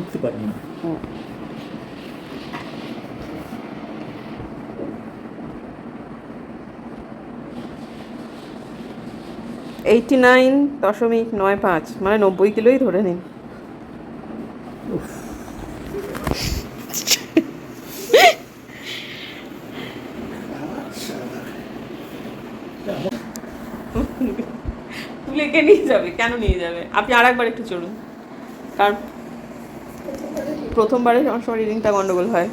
উঠতে পারি না এইটি নাইন দশমিক নয় পাঁচ মানে নব্বই কিলোই ধরে নিন। তুলে কে নিয়ে যাবে? কেন নিয়ে যাবে? আপনি আর একবার একটু চলুন। কারণ প্রথমবারে আমার সময় রিডিংটা গন্ডগোল হয়।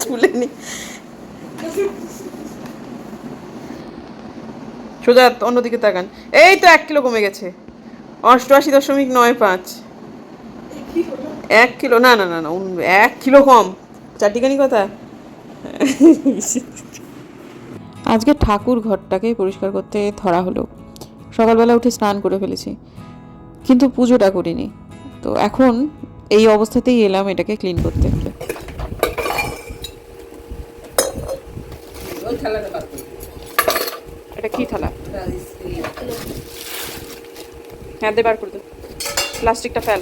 তুলে নি। সোজা অন্যদিকে তাকান। এই তো এক কিলো কমে গেছে। অষ্টআশি দশমিক নয় পাঁচ। এক কিলো, না না না না এক কিলো কম। চারটিখানি কথা? আজকে ঠাকুর ঘরটাকে পরিষ্কার করতে ধরা হলো। সকালবেলা উঠে স্নান করে ফেলেছি। কিন্তু পুজোটা করিনি। তো এখন এই অবস্থাতেই এলাম এটাকে ক্লিন করতে। এটা কি থালা? হ্যাঁ দে বার করে দে। প্লাস্টিকটা ফেল।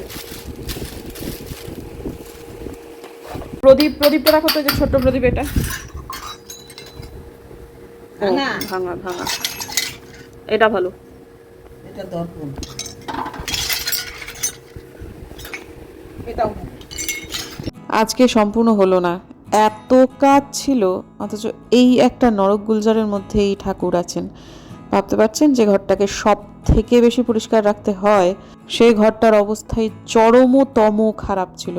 প্রদীপ প্রদীপটা রাখো তো যে ছোট্ট প্রদীপ এটা। ভাঙা? ভাঙা এটা ভালো। এটা দর্পণ আজকে সম্পূর্ণ হলো না। এত কাজ ছিল, অথচ এই একটা নরক গুলজারের মধ্যে এই ঠাকুর আছেন। ভাবতে পারছেন যে ঘরটাকে সব থেকে বেশি পরিষ্কার রাখতে হয়? সেই ঘরটার অবস্থায় চরমতম খারাপ ছিল।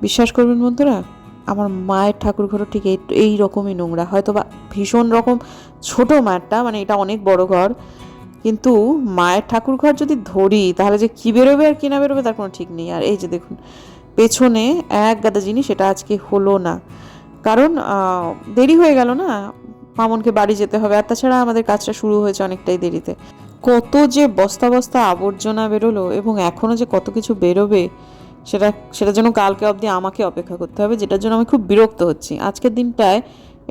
বিশ্বাস করবেন বন্ধুরা, আমার মায়ের ঠাকুর ঘরও ঠিক এই রকমই নোংরা। হয়তো বা ভীষণ রকম ছোট মায়েরটা মানে এটা অনেক বড় ঘর। কিন্তু মায়ের ঠাকুর ঘর যদি ধরি, তাহলে যে কী বেরোবে আর কি না বেরোবে তার কোনো ঠিক নেই। আর এই যে দেখুন, পেছনে এক গাদা জিনিস, এটা আজকে হলো না। কারণ দেরি হয়ে গেল না? মামনকে বাড়ি যেতে হবে। আর তাছাড়া আমাদের কাজটা শুরু হয়েছে অনেকটাই দেরিতে। কত যে বস্তা বস্তা আবর্জনা বেরোলো এবং এখনও যে কত কিছু বেরোবে, সেটা, সেটার জন্য কালকে অবধি আমাকে অপেক্ষা করতে হবে, যেটার জন্য আমি খুব বিরক্ত হচ্ছি। আজকের দিনটায়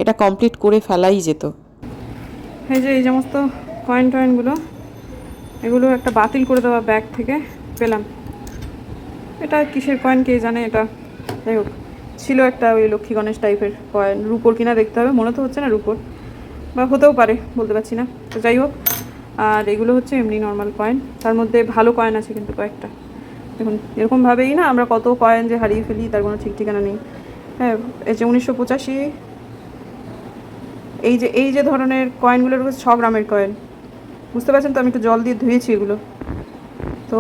এটা কমপ্লিট করে ফেলাই যেত। এই যে, এই সমস্ত কয়েন টয়েনগুলো এগুলো একটা বাতিল করে দেওয়া ব্যাগ থেকে পেলাম। এটা কিসের কয়েন কে জানে এটা? যাই হোক, ছিল একটা ওই লক্ষ্মী গণেশ টাইপের কয়েন রুপোর কিনা দেখতে হবে মনে তো হচ্ছে না রুপোর, বা হতেও পারে, বলতে পারছি না। তো যাই হোক, আর এগুলো হচ্ছে এমনি নর্মাল কয়েন তার মধ্যে ভালো কয়েন আছে কিন্তু কয়েকটা। দেখুন এরকমভাবেই না আমরা কত কয়েন যে হারিয়ে ফেলি, তার কোনো ঠিক ঠিকানা নেই। হ্যাঁ এই যে উনিশশো পঁচাশি, এই যে এই যে ধরনের কয়েনগুলো রয়েছে, ছ গ্রামের কয়েন বুঝতে পারছেন তো, আমি একটু জল দিয়ে ধুয়েছি এগুলো। তো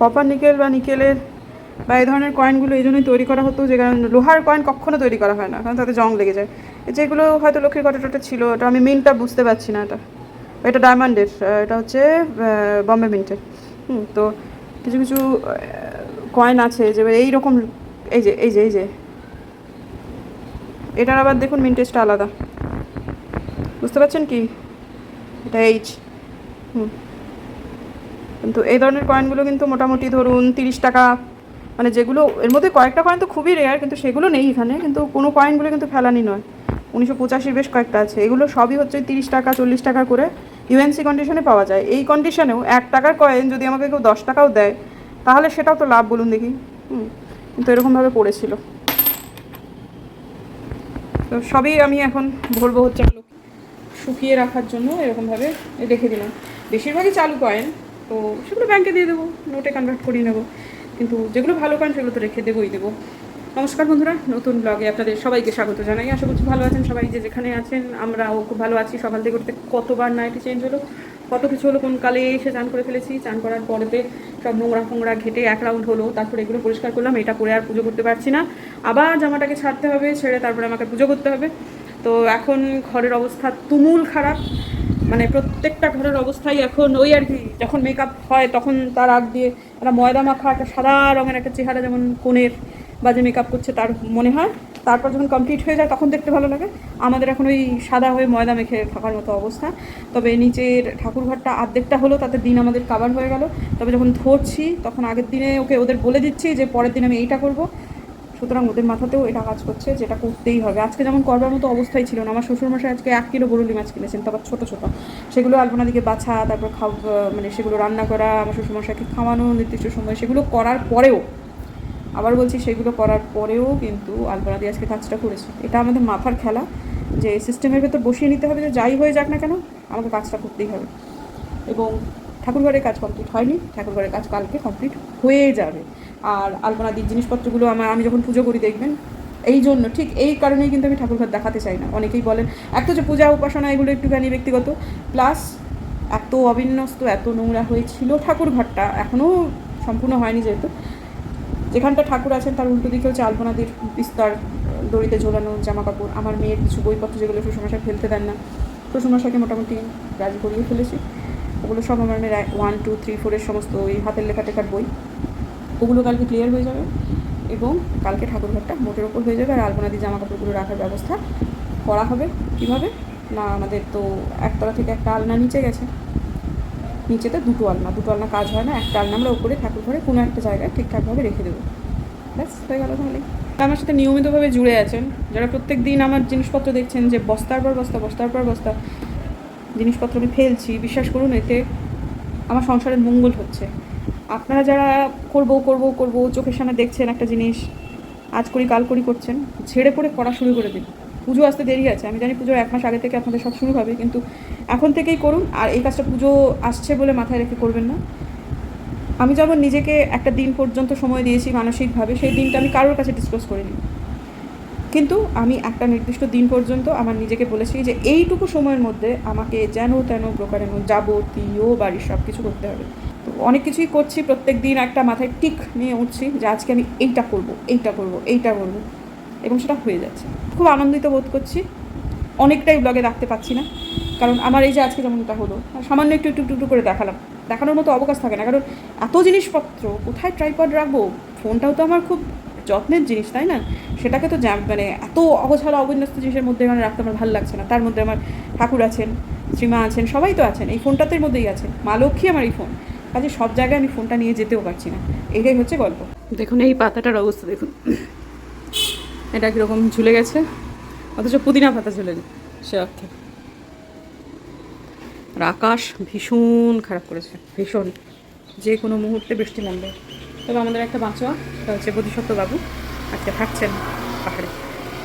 কপার নিকেল বা নিকেলের বা এই ধরনের কয়েনগুলো এই জন্যই তৈরি করা হতো, যে কারণ লোহার কয়েন কখনো তৈরি করা হয় না, কারণ তাতে জং লেগে যায়। যেগুলো হয়তো লক্ষ্মীর কটা টটা ছিল এটা আমি মিনটা বুঝতে পারছি না এটা। এটা ডায়মন্ডের এটা হচ্ছে বম্বে মিন্টের হুম, তো কিছু কিছু কয়েন আছে যে এই রকম এই যে এই যে এই যে। এটার আবার দেখুন মিন্টেজটা আলাদা। বুঝতে পারছেন কি? এটা এইচ হুম। কিন্তু এই ধরনের কয়েনগুলো কিন্তু মোটামুটি ধরুন তিরিশ টাকা মানে যেগুলো, এর মধ্যে কয়েকটা কয়েন তো খুবই রেয়ার কিন্তু সেগুলো নেই এখানে, কিন্তু কোনো কয়েনগুলো কিন্তু ফেলানি নয়। উনিশশো পঁচাশির বেশ কয়েকটা আছে, এগুলো সবই হচ্ছে তিরিশ টাকা, চল্লিশ টাকা করে ইউএনসি কন্ডিশনে পাওয়া যায়। এই কন্ডিশনেও এক টাকার কয়েন যদি আমাকে কেউ দশ টাকাও দেয়, তাহলে সেটাও তো লাভ, বলুন দেখি। হুম, কিন্তু এরকমভাবে পড়েছিল। তো সবই আমি এখন ভরবো হচ্ছে শুকিয়ে রাখার জন্য এরকমভাবে রেখে দিলাম। বেশিরভাগই চালু কয়েন তো সেগুলো ব্যাংকে দিয়ে দেবো নোটে কনভার্ট করিয়ে নেব। কিন্তু যেগুলো ভালো কয়েন সেগুলো তো রেখে দেবোই দেবো। নমস্কার বন্ধুরা, নতুন ব্লগে আপনাদের সবাইকে স্বাগত জানাই। আশা করছি ভালো আছেন সবাই, যে যেখানে আছেন, আমরাও খুব ভালো আছি। সকাল থেকে করতে কতবার নাইটি চেঞ্জ হলো, কত কিছু হলো, কোন কালে এসে চান করে ফেলেছি, চান করার পরেতে সব নোংরা ফোংরা ঘেটে এক রাউন্ড হলো, তারপর এগুলো পরিষ্কার করলাম, এটা করে আর পুজো করতে পারছি না। আবার জামাটাকে ছাড়তে হবে, ছেড়ে তারপরে আমাকে পুজো করতে হবে। তো এখন ঘরের অবস্থা তুমুল খারাপ। মানে প্রত্যেকটা ঘরের অবস্থাই এখন ওই আর কি, যখন মেকআপ হয় তখন তার আগ দিয়ে একটা ময়দা মাখা, একটা সাদা রঙের একটা চেহারা যেমন কোণের বা যে মেকআপ করছে তার মনে হয়। তারপর যখন কমপ্লিট হয়ে যায় তখন দেখতে ভালো লাগে। আমাদের এখন ওই সাদা হয়ে ময়দা মেখে থাকার মতো অবস্থা। তবে নিচের ঠাকুরঘরটা অর্ধেকটা হলো, তাতে দিন আমাদের কাবার হয়ে গেল। তবে যখন ধরছি তখন আগের দিনে ওকে ওদের বলে দিচ্ছি যে পরের দিন আমি এইটা করব। সুতরাং ওদের মাথাতেও এটা কাজ করছে, যেটা করতেই হবে। আজকে যেমন করবার মতো অবস্থাই ছিল না। আমার শ্বশুরমশাই আজকে এক কিলো বরুলি মাছ কিনেছেন, তারপর ছোটো ছোটো। সেগুলো আলপনা দিকে বাছা, তারপর খাও মানে সেগুলো রান্না করা, আমার শ্বশুরমশাইকে খাওয়ানো নির্দিষ্ট সময়। সেগুলো করার পরেও, আবার বলছি সেগুলো করার পরেও কিন্তু আলপনা দিয়ে আজকে কাজটা করেছে। এটা আমাদের মাথার খেলা, যে সিস্টেমের ভেতর বসিয়ে নিতে হবে, যে যাই হয়ে যাক না কেন, আমাকে কাজটা করতেই হবে। এবং ঠাকুরঘরের কাজ কমপ্লিট হয়নি ঠাকুরঘরের কাজ কালকে কমপ্লিট হয়ে যাবে। আর আলপনাদির জিনিসপত্রগুলো আমার, আমি যখন পুজো করি দেখবেন, এই জন্য, ঠিক এই কারণেই কিন্তু আমি ঠাকুরঘর দেখাতে চাই না। অনেকেই বলেন, এক তো যে পূজা উপাসনা এগুলো একটুখানি ব্যক্তিগত, প্লাস এত অবিন্যস্ত, এত নোংরা হয়েছিল ঠাকুর ঘরটা এখনও সম্পূর্ণ হয়নি যেহেতু। যেখানটা ঠাকুর আছেন তার উল্টো দিকে হচ্ছে আলপনাদির বিস্তার দড়িতে ঝোলানো জামা কাপড় আমার মেয়ের কিছু বইপত্র যেগুলো শ্বশুরমশাই ফেলতে দেন না, শ্বশুরমশাইকে মোটামুটি রাজি করিয়ে ফেলেছি। ওগুলো সব আমার মেয়ের ওয়ান টু থ্রি ফোরের সমস্ত ওই হাতের লেখা টেখার বই। ওগুলো কালকে ক্লিয়ার হয়ে যাবে এবং কালকে ঠাকুরঘরটা মোটের ওপর হয়ে যাবে আর আলপনাদি জামা কাপড়গুলো রাখার ব্যবস্থা করা হবে। কীভাবে? না, আমাদের তো একতলা থেকে একটা আলনা নিচে গেছে। নিচেতে দুটো আলনা। দুটো আলনা কাজ হয় না, একটা আলনা আমরা উপরে ঠাকুর ঘরে কোনো একটা জায়গায় ঠিকঠাকভাবে রেখে দেবো। ব্যাস, হয়ে গেল তাহলে। আমার সাথে নিয়মিতভাবে জুড়ে আছেন, যারা প্রত্যেক দিন আমার জিনিসপত্র দেখছেন যে বস্তার পর বস্তা, বস্তার পর বস্তা, জিনিসপত্র আমি ফেলছি, বিশ্বাস করুন, এতে আমার সংসারের মঙ্গল হচ্ছে। আপনারা যারা করব করব করব, চোখের সামনে দেখছেন একটা জিনিস, আজ করি, কাল করি করছেন, ছেড়ে পড়ে করা শুরু করে দিন। পুজো আসতে দেরি আছে, আমি জানি পুজো এক মাস আগে থেকে আপনাদের সব শুরু হবে, কিন্তু এখন থেকেই করুন, আর এই কাজটা পুজো আসছে বলে মাথায় রেখে করবেন না। আমি যেমন নিজেকে একটা দিন পর্যন্ত সময় দিয়েছি মানসিকভাবে, সেই দিনটা আমি কারোর কাছে ডিসক্লোজ করিনি। কিন্তু আমি একটা নির্দিষ্ট দিন পর্যন্ত আমার নিজেকে বলেছি যে এইটুকু সময়ের মধ্যে আমাকে যেন তেন প্রকারেন যাবতীয় বাড়ির সব কিছু করতে হবে। অনেক কিছুই করছি, প্রত্যেক দিন একটা মাথায় টিক নিয়ে উঠছি যে আজকে আমি এইটা করব এইটা করব এইটা করব এবং সেটা হয়ে যাচ্ছে। খুব আনন্দিত বোধ করছি। অনেকটাই ব্লগে রাখতে পারছি না, কারণ আমার এই যে আজকে যেমনটা হলো, সামান্য একটু একটু একটু করে দেখালাম। দেখানোর মতো অবকাশ থাকে না, কারণ এত জিনিসপত্র কোথায় ট্রাইপড রাখব? ফোনটাও তো আমার খুব যত্নের জিনিস, তাই না? সেটাকে তো যা মানে এত অগোছালো, অবিন্যস্ত জিনিসের মধ্যে মানে রাখতে আমার ভালো লাগছে না। তার মধ্যে আমার ঠাকুর আছেন, শ্রীমা আছেন, সবাই তো আছেন, এই ফোনটাতের মধ্যেই আছেন। মা লক্ষ্মী আমার এই ফোন কাজে সব জায়গায় আমি ফোনটা নিয়ে যেতেও পারছি না। এটাই হচ্ছে গল্প। দেখুন, এই পাতাটার অবস্থা, দেখুন। এটা কীরকম ঝুলে গেছে। অথচ পুদিনা পাতা ঝুলে সে অর্থে আর আকাশ ভীষণ খারাপ করেছে, ভীষণ। যে কোনো মুহূর্তে বৃষ্টি নামবে। তবে আমাদের একটা বাঁচোয়া, সেটা হচ্ছে বোধিসত্ত্ব বাবু। আজকে থাকছেন পাহাড়ে।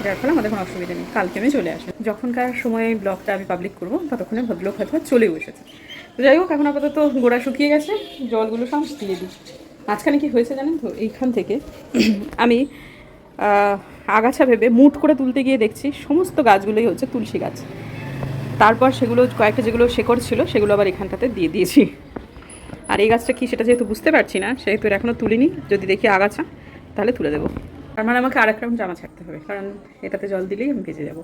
যার ফলে আমাদের কোনো অসুবিধা নেই। কালকে আমি চলে আসে যখনকার সময় ব্লগটা আমি পাবলিক করব, ততক্ষণে ভদ্রলোক হয়তো চলেও এসেছে। যাই হোক, এখন আপাতত গোড়া শুকিয়ে গেছে, জলগুলো সব দিয়ে দিই। মাঝখানে কি হয়েছে জানেন তো? এইখান থেকে আমি আগাছা ভেবে মুট করে তুলতে গিয়ে দেখছি সমস্ত গাছগুলোই হচ্ছে তুলসী গাছ। তারপর সেগুলো, কয়েকটা যেগুলো শেকড় ছিল, সেগুলো আবার এখানটাতে দিয়ে দিয়েছি। আর এই গাছটা কি সেটা যেহেতু বুঝতে পারছি না, সেহেতু এখনও তুলিনি, যদি দেখি আগাছা, তাহলে তুলে দেবো। তার মানে আমাকে আরেক রকম জামা ছাড়তে হবে, কারণ এটাতে জল দিলেই আমি ভেজে যাব।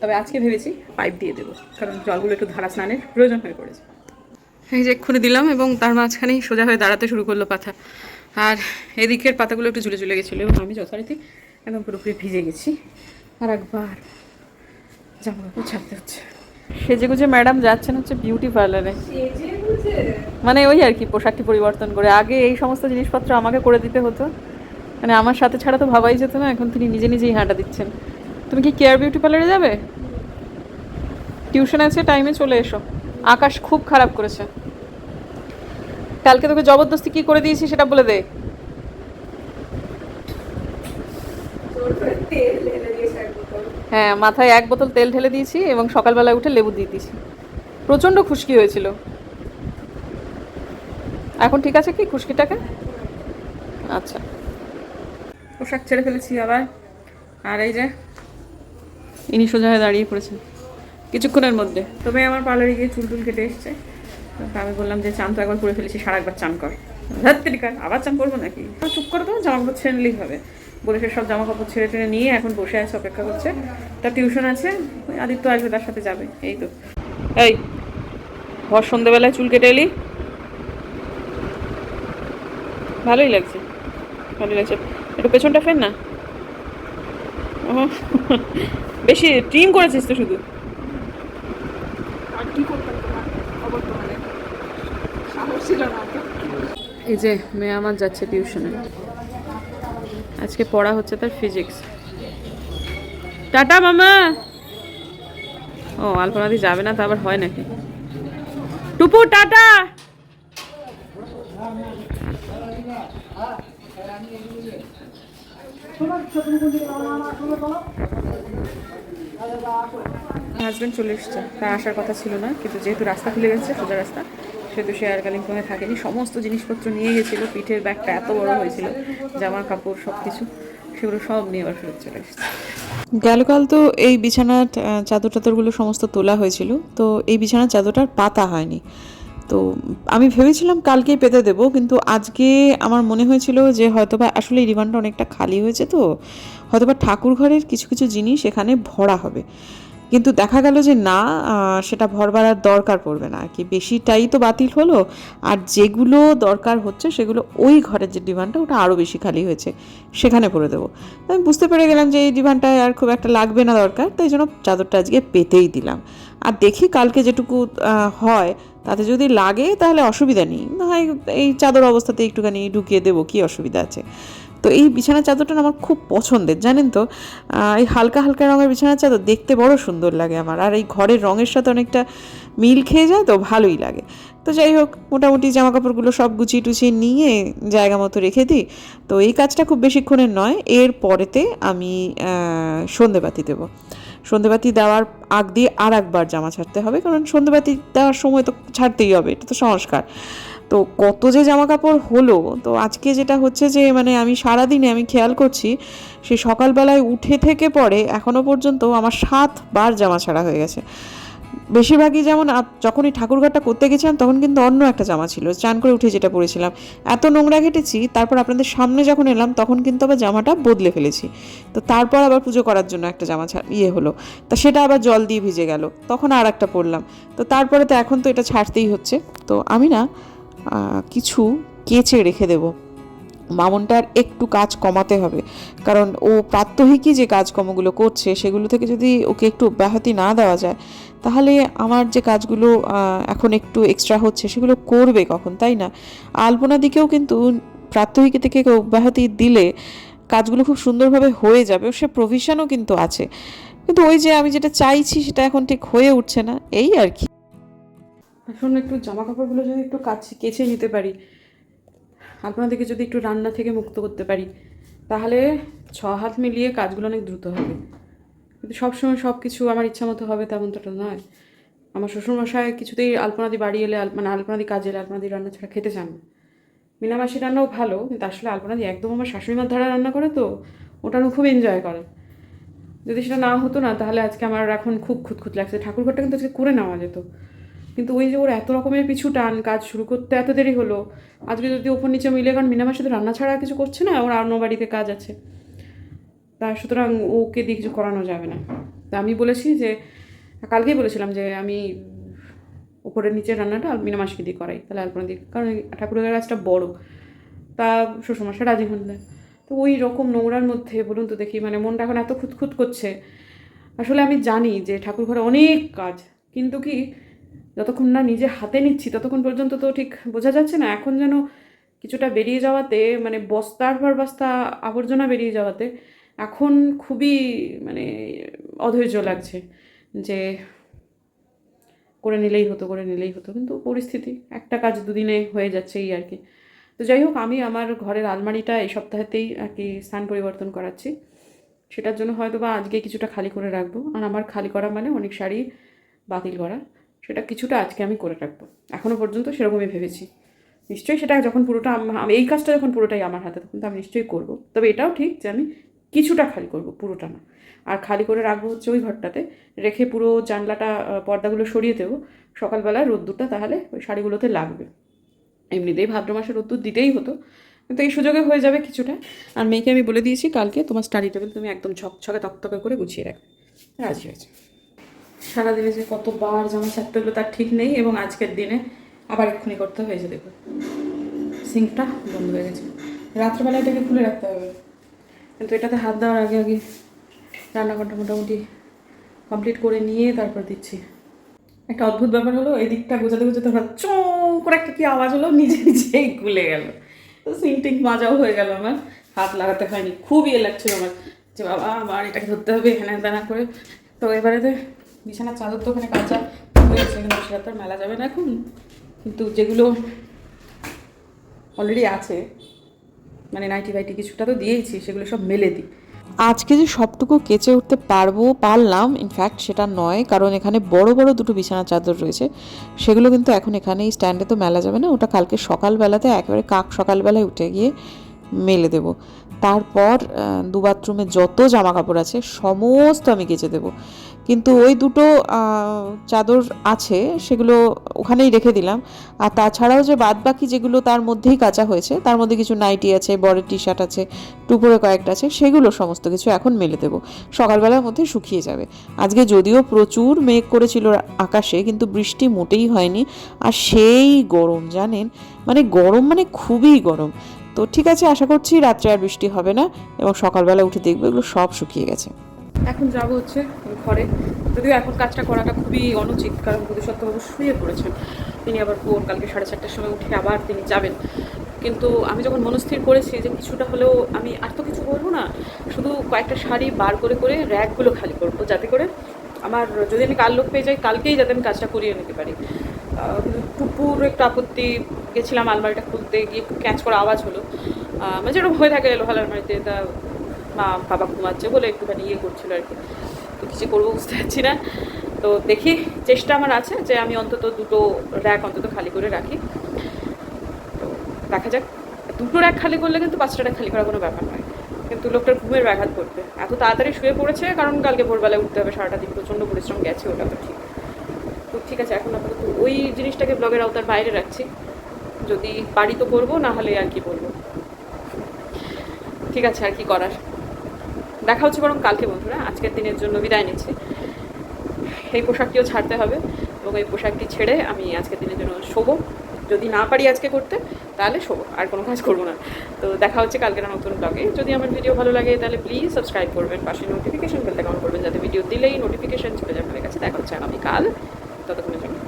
তবে আজকে ভেবেছি পাইপ দিয়ে দেবো, কারণ জলগুলো একটু ধারা স্নানের প্রয়োজন হয়ে পড়েছে। এই যে এক্ষুনি দিলাম এবং তার মাঝখানেই সোজা হয়ে দাঁড়াতে শুরু করল পাতা আর এদিকের পাতাগুলো একটু ঝুলে ঝুলে গেছিল এবং আমি যথারীতি একদম পুরোপুরি ভিজে গেছি। আর একবার জামা কাপড় ছাড়তে হচ্ছে। সেজে গুজে ম্যাডাম যাচ্ছেন হচ্ছে বিউটি পার্লারে মানে ওই আর কি পোশাকটি পরিবর্তন করে। আগে এই সমস্ত জিনিসপত্র আমাকে করে দিতে হতো। মানে আমার সাথে ছাড়া তো ভাবাই যেত না এখন তিনি নিজে নিজেই হাঁটা দিচ্ছেন। তুমি কি কেয়ার বিউটি পার্লারে যাবে? টিউশন আছে টাইমে চলে এসো। আকাশ খুব খারাপ করেছে। কালকে তোকে জবরদস্তি কি করে দিয়েছি সেটা বলে দে। হ্যাঁ মাথায় এক বোতল তেল ঢেলে দিয়েছি এবং সকালবেলায় উঠে লেবু দিয়ে দিয়েছি। প্রচণ্ড খুশকি হয়েছিল। এখন ঠিক আছে কি খুশকিটাকে? আচ্ছা। পোশাক ছেড়ে ফেলেছি আবার। আর এই যে, ইনি সোজা হয়ে দাঁড়িয়ে পড়েছেন। কিছুক্ষণের মধ্যে। তবে আমার পার্লারে গিয়ে চুল টুল কেটে এসছে। আমি বললাম যে চান তো একবার করে ফেলেছি সারা একবার চান কর। ধাত্রিকার আবার চান করব নাকি? চুপ করে তো জামা কাপড় ছেড়ে নিলেই হবে। বলে সে সব জামা কাপড় ছেড়ে টেড়ে নিয়ে এখন বসে আছে, অপেক্ষা করছে। তার টিউশন আছে আদিত্য আসবে তার সাথে যাবে, এই তো। এই ঘর সন্ধ্যেবেলায় চুল কেটে এলি? ভালোই লাগছে ভালোই লাগছে। একটু পেছনটা ফের না। বেশি ট্রিম করেছিস তো শুধু। এই যে মেয়ে আমার যাচ্ছে টিউশনে। আজকে পড়া হচ্ছে তার ফিজিক্স টাটা মামা! ও আলপনাদি যাবে না তা আবার হয় নাকি? টুপু টাটা! হাজব্যান্ড চলে এসছে। তার আসার কথা ছিল না, কিন্তু যেহেতু রাস্তা খুলে গেছে, সোজা রাস্তা, সেহেতু সে আর কালিম্পংয়ে থাকেনি। সমস্ত জিনিসপত্র নিয়ে গেছিল, পিঠের ব্যাগটা এত বড় হয়েছিল, জামা কাপড় সব কিছু সেগুলো সব নিয়ে আবার ফেরত চলে এসছে। গেলকাল তো এই বিছানার চাদর টাদরগুলো সমস্ত তোলা হয়েছিল, তো এই বিছানার চাদরটার পাতা হয়নি। তো আমি ভেবেছিলাম কালকেই পেতে দেবো, কিন্তু আজকে আমার মনে হয়েছিল যে হয়তোবা আসলে এই রিবানটা অনেকটা খালি হয়েছে তো, হয়তোবা ঠাকুর ঘরের কিছু কিছু জিনিস এখানে ভরা হবে। কিন্তু দেখা গেল যে না সেটা ভরবার আর দরকার পড়বে না। আর কি বেশিটাই তো বাতিল হলো, আর যেগুলো দরকার হচ্ছে সেগুলো ওই ঘরের যে ডিমান্ডটা, ওটা আরও বেশি খালি হয়েছে। সেখানে ভরে দেবো। আমি বুঝতে পেরে গেলাম যে এই ডিমান্ডটা আর খুব একটা লাগবে না দরকার, তাই জন্য চাদরটা আজকে পেতেই দিলাম। আর দেখি কালকে যেটুকু হয়, তাতে যদি লাগে তাহলে অসুবিধা নেই। না এই চাদর অবস্থাতে একটুখানি ঢুকিয়ে দেবো, কী অসুবিধা আছে। তো এই বিছানার চাদরটা আমার খুব পছন্দের, জানেন তো? এই হালকা হালকা রঙের বিছানার চাদর দেখতে বড় সুন্দর লাগে আমার। আর এই ঘরের রঙের সাথে অনেকটা মিল খেয়ে যায় তো ভালোই লাগে। তো যাই হোক, মোটামুটি জামা কাপড়গুলো সব গুছিয়ে টুছিয়ে নিয়ে জায়গা মতো রেখে দিই। তো এই কাজটা খুব বেশিক্ষণের নয়, এর পরেতে আমি সন্ধেবাতি দেবো। সন্ধেবাতি দেওয়ার আগ দিয়ে আর একবার জামা ছাড়তে হবে, কারণ সন্ধেবাতি দেওয়ার সময় তো ছাড়তেই হবে, এটা তো সংস্কার। তো কত যে জামা কাপড় হলো, তো আজকে যেটা হচ্ছে যে মানে আমি সারাদিনে আমি খেয়াল করছি, সে সকালবেলায় উঠে থেকে পরে এখনও পর্যন্ত আমার সাতবার জামা ছাড়া হয়ে গেছে। বেশিরভাগই যেমন যখনই ঠাকুরঘাটটা করতে গেছিলাম, তখন কিন্তু অন্য একটা জামা ছিল, চান করে উঠে যেটা পরেছিলাম। এত নোংরা ঘেটেছি, তারপর আপনাদের সামনে যখন এলাম, তখন কিন্তু আবার জামাটা বদলে ফেলেছি। তো তারপর আবার পুজো করার জন্য একটা জামা ইয়ে হলো। তা সেটা আবার জল দিয়ে ভিজে গেল, তখন আর একটা পরলাম। তো তারপরে তো এখন তো এটা ছাড়তেই হচ্ছে। তো আমি না কিছু কেচে রেখে দেবো। মামনটার একটু কাজ কমাতে হবে। কারণ ও প্রাত্যহিকই যে কাজকর্মগুলো করছে, সেগুলো থেকে যদি ওকে একটু অব্যাহতি না দেওয়া যায়, তাহলে আমার যে কাজগুলো এখন একটু এক্সট্রা হচ্ছে, সেগুলো করবে কখন, তাই না? আলপনা দিকেও কিন্তু প্রাত্যহিক থেকে অব্যাহতি দিলে কাজগুলো খুব সুন্দরভাবে হয়ে যাবে, সে প্রভিশনও কিন্তু আছে। কিন্তু ওই যে আমি যেটা চাইছি, সেটা এখন ঠিক হয়ে উঠছে না, এই আর কি। এখন একটু জামা কাপড়গুলো যদি একটু কাছে কেচে নিতে পারি, আপনাদেরকে যদি একটু রান্না থেকে মুক্ত করতে পারি, তাহলে ছ হাত মিলিয়ে কাজগুলো অনেক দ্রুত হবে। কিন্তু সবসময় সব কিছু আমার ইচ্ছা মতো হবে তেমন তো নয়। আমার শ্বশুরমশাই কিছুতেই আলপনাদি বাড়ি এলে মানে আলপনাদি কাজে এলে আলপনাদি রান্না ছাড়া খেতে চান না। মিনামাসি রান্নাও ভালো, কিন্তু আসলে আলপনাদি একদম আমার শাশুড়ি মার ধারা রান্না করে তো ওটা খুব এনজয় করে। যদি সেটা না হতো না, তাহলে আজকে আমার এখন খুব খুঁতখুত লাগছে। ঠাকুরঘরটা কিন্তু আজকে করে নেওয়া যেত। কিন্তু ওই যে ওর এত রকমের পিছু টান, কাজ শুরু করতে এত দেরি হলো, আজকে যদি ওপর নিচে মিলে কারণ মিনামার সাথে রান্না ছাড়া কিছু করছে না, ওর অন্য বাড়িতে কাজ আছে। তা সুতরাং ওকে দিয়ে কিছু করানো যাবে না। তা আমি বলেছি যে, কালকেই বলেছিলাম যে আমি উপরের নিচের রান্নাটা মিনামাসকে দিয়ে করাই, তাহলে আলপনা দিয়ে কারণ ঠাকুরের কাজটা বড়। তা শ্বশুরমশাই রাজি হন না তো ওই রকম নোংরার মধ্যে বলুন তো দেখি মানে মনটা এখন এত খুঁতখুত করছে। আসলে আমি জানি যে ঠাকুর ঘরে অনেক কাজ, কিন্তু কি যতক্ষণ না নিজে হাতে নিচ্ছি, ততক্ষণ পর্যন্ত তো ঠিক বোঝা যাচ্ছে না। এখন যেন কিছুটা বেরিয়ে যাওয়াতে মানে বস্তার পর বস্তা, আবর্জনা বেরিয়ে যাওয়াতে এখন খুবই মানে অধৈর্য লাগছে যে করে নিলেই হতো, করে নিলেই হতো। কিন্তু পরিস্থিতি, একটা কাজ দুদিনে হয়ে যাচ্ছে এই আর কি। তো যাই হোক, আমি আমার ঘরের আলমারিটা এই সপ্তাহেতেই আর কি স্থান পরিবর্তন করাচ্ছি। সেটার জন্য হয়তো বা আজকে কিছুটা খালি করে রাখব। আর আমার খালি করা মানে অনেক শাড়ি বাতিল করা। সেটা কিছুটা আজকে আমি করে রাখব। এখনও পর্যন্ত সেরকমই ভেবেছি। নিশ্চয়ই সেটা যখন পুরোটা আমি এই কাজটা যখন পুরোটাই আমার হাতে, তখন তো আমি নিশ্চয়ই করব। তবে এটাও ঠিক যে আমি কিছুটা খালি করব, পুরোটা না। আর খালি করে রাখব হচ্ছে ওই ঘরটাতে, রেখে পুরো জানলাটা পর্দাগুলো সরিয়ে দেবো। সকালবেলা রোদ্দুরটা তাহলে ওই শাড়িগুলোতে লাগবে। এমনিতেই ভাদ্র মাসে রোদ্দুর দিতেই হতো, কিন্তু এই সুযোগে হয়ে যাবে কিছুটা। আর মেয়েকে আমি বলে দিয়েছি, কালকে তোমার স্টাডি টেবিল তুমি একদম ঝকঝকে তকতকে করে গুছিয়ে রাখবে। রাজি হয়েছে। সারাদিনে যে কতবার জামা ছাড়তে হলো তার ঠিক নেই এবং আজকের দিনে আবার এক্ষুনি করতে হয়েছে দেখো সিঙ্কটা বন্ধ হয়ে গেছে। রাত্রেবেলা এটাকে খুলে রাখতে হবে। কিন্তু এটাতে হাত দেওয়ার আগে আগে রান্নাঘরটা মোটামুটি কমপ্লিট করে নিয়ে তারপর দিচ্ছি। একটা অদ্ভুত ব্যাপার হলো, এই দিকটা গোছাতে গোছাতে হঠাৎ চৌ করে একটা কি আওয়াজ হলো, নিজে নিজেই খুলে গেল। তো সিং টিং মাজাও হয়ে গেল আমার। হাত লাগাতে হয়নি খুব ইয়ে লাগছিল আমার। যে বাবা আবার এটাকে ধরতে হবে, এখানে দানা করে। তো এবারে বিছানার চাদর তো ওখানে কাঁচা হয়েছে, কিন্তু সেটা তো মেলা যাবে না এখন। কিন্তু যেগুলো অলরেডি আছে মানে নাইটি ফাইটি কিছুটা তো দিয়েইছি, সেগুলো সব মেলে দিই। আজকে যে সবটুকু কেচে উঠতে পারব, পারলাম ইনফ্যাক্ট সেটা নয়, কারণ এখানে বড় বড় দুটো বিছানা চাদর রয়েছে। সেগুলো কিন্তু এখন এখানে স্ট্যান্ডে তো মেলা যাবে না, ওটা কালকে সকালবেলাতে, একেবারে কাক সকালবেলায় উঠে গিয়ে মেলে দেব। তারপর দু বাথরুমে যত জামা কাপড় আছে, সমস্ত আমি কেচে দেবো। কিন্তু ওই দুটো চাদর আছে, সেগুলো ওখানেই রেখে দিলাম। আর তাছাড়াও যে বাদ বাকি যেগুলো তার মধ্যেই কাঁচা হয়েছে, তার মধ্যে কিছু নাইটি আছে বড়ের টি শার্ট আছে টুপরে কয়েকটা আছে, সেগুলো সমস্ত কিছু এখন মেলে দেবো। সকালবেলার মধ্যে শুকিয়ে যাবে। আজকে যদিও প্রচুর মেঘ করেছিল আকাশে, কিন্তু বৃষ্টি মোটেই হয়নি। আর সেই গরম, জানেন? মানে গরম মানে খুবই গরম। তো ঠিক আছে, আশা করছি রাত্রে আর বৃষ্টি হবে না এবং সকালবেলা উঠে দেখব এগুলো সব শুকিয়ে গেছে। এখন যাব হচ্ছে ঘরে। যদিও এখন কাজটা করাটা খুবই অনুচিত, কারণ বোধসত্ত্ববাবু শুয়ে পড়েছেন। তিনি আবার ভোর, কালকে সাড়ে চারটার সময় উঠে আবার তিনি যাবেন। কিন্তু আমি যখন মনস্থির করেছি যে কিছুটা হলেও আমি আর তো কিছু করব না, শুধু কয়েকটা শাড়ি বার করে করে র্যাকগুলো খালি করব, যাতে করে আমার যদি আমি কাল লোক পেয়ে যাই, কালকেই যাতে আমি কাজটা করিয়ে নিতে পারি। টুপুর একটু আপত্তি গেছিলাম আলমারিটা খুলতে, গিয়ে ক্যাচ করা আওয়াজ হলো। মানে যেরকম হয়ে থাকে লোহাল আলমারিতে, তা মা বাবা ঘুমাচ্ছে বলে একটুখানি ইয়ে করছিল আর কি। তো কিছু করব বুঝতে পারছি না। তো দেখি, চেষ্টা আমার আছে যে আমি অন্তত দুটো র্যাক অন্তত খালি করে রাখি। তো দেখা যাক, দুটো র্যাক খালি করলে কিন্তু পাঁচটা র্যাক খালি করা কোনো ব্যাপার নয়। কিন্তু লোকটার ঘুমের ব্যাঘাত করবে এত তাড়াতাড়ি শুয়ে পড়েছে, কারণ কালকে ভোরবেলায় উঠতে হবে, সারাটা দিন প্রচণ্ড পরিশ্রম গেছে ওটা তো ঠিক। তো ঠিক আছে, এখন আপাতত ওই জিনিসটাকে ব্লগের আওতার বাইরে রাখছি। যদি পারি তো করব, না হলে আর কি বলব। ঠিক আছে, আর কি করার। দেখা হচ্ছে বরং কালকে বন্ধুরা, আজকের দিনের জন্য বিদায় নিচ্ছি। এই পোশাকটিও ছাড়তে হবে এবং এই পোশাকটি ছেড়ে আমি আজকের দিনের জন্য শোবো। যদি না পারি আজকে করতে, তাহলে শোবো, আর কোনো কাজ করব না। তো দেখা হচ্ছে কালকের নতুন ব্লগে যদি আমার ভিডিও ভালো লাগে, তাহলে প্লিজ সাবস্ক্রাইব করবেন, পাশে নোটিফিকেশন বেলটা কাউন্ট করবেন, যাতে ভিডিও দিলেই নোটিফিকেশন চলে যাবে কাছে। দেখা হচ্ছে আগামীকাল। ততক্ষণের জন্য।